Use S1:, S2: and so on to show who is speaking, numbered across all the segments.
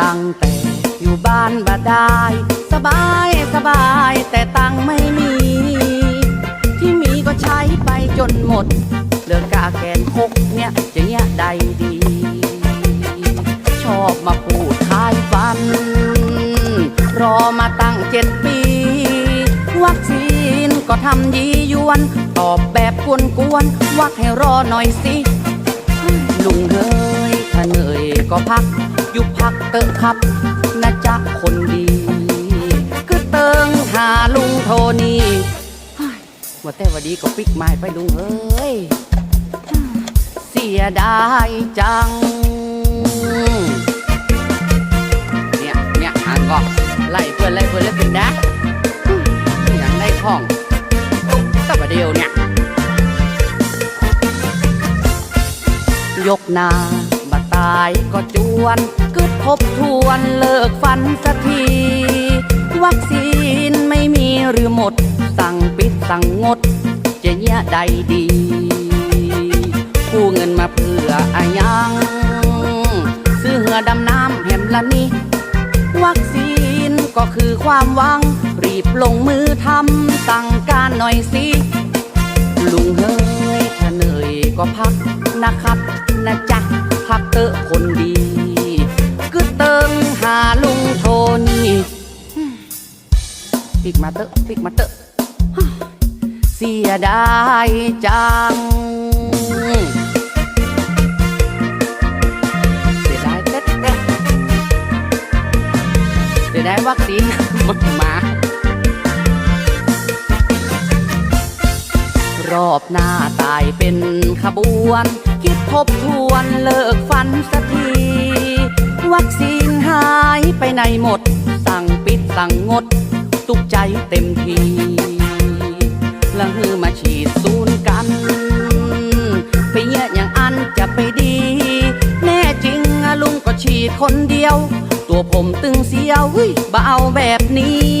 S1: ตั้งแต่อยู่บ้านบ่ได้ สบายสบายแต่ตังไม่มี ที่มีก็ใช้ไปจนหมด เหลือกาแกนคกเนี่ยจะเนี่ยใดดี ชอบมาพูดทายฟัน รอมาตั้งเจ็ดปี วัคซีนก็ทำยียวน ตอบแบบกวนๆวักให้รอหน่อยสิ ลุงเฮ้ยถ้าเหนื่อยก็พัก ยุบพักเตอะครับนะจ๊ะคนดีก็เติงหาลุงโทนี่ว่าแต่ว่าดีก็ปิกไม้ไปลุงเอ้ย เสียดายจัง เนี่ยเนี่ยอ่านก็ไล่เพื่อนไล่เพื่อนแล้วเป็นนะอย่างไล่ท่องก็ประเดียวเนี่ย ยกนา ตายก็จวนกึดทบทวนเลิกฟันสักที วัคซีนไม่มีหรือหมด สั่งปิดสั่งงด จะเนี่ยใดดีกู้เงินมาเพื่ออายัง ซื้อเหือดำน้ำแหมละนี่วัคซีนก็คือความหวัง รีบลงมือทำสั่งการหน่อยสิ ลุงเฮ้ยถ้าเหนื่อยก็พักนะครับนะจ๊ะ พักเตอะคนดีก็เติงหาลุงโทนี่ปิกมาเตอะปิกมาเตอะเสียดายจัง เสียดายเต๊ะเต๊ะเสียดายวัคซีนมันมารอบหน้าตายเป็นขบวน คิดทบทวนเลิก วัคซีนหายไปไหนหมด สั่งปิดสั่งงด ตุกใจเต็มทีแล้วฮือมาฉีดศูนย์กันไปเยอะอย่างอันจะไปดี แน่จริงอลุงก็ฉีดคนเดียว ตัวผมตึงเสียวเฮ้ยเบาแบบนี้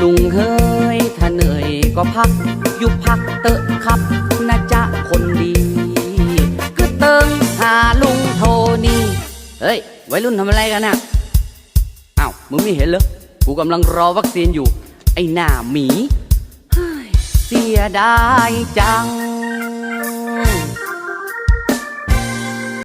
S1: ลุงเฮ้ย ถ้าเหนื่อยก็พัก ยุบพักเตอะครับนะ เฮ้ย วัยรุ่นทำอะไรกันน่ะอ้าว มึงไม่เห็นเหรอ กูกำลังรอวัคซีนอยู่ ไอ้หน้าหมีเฮ้ยเสียดายจัง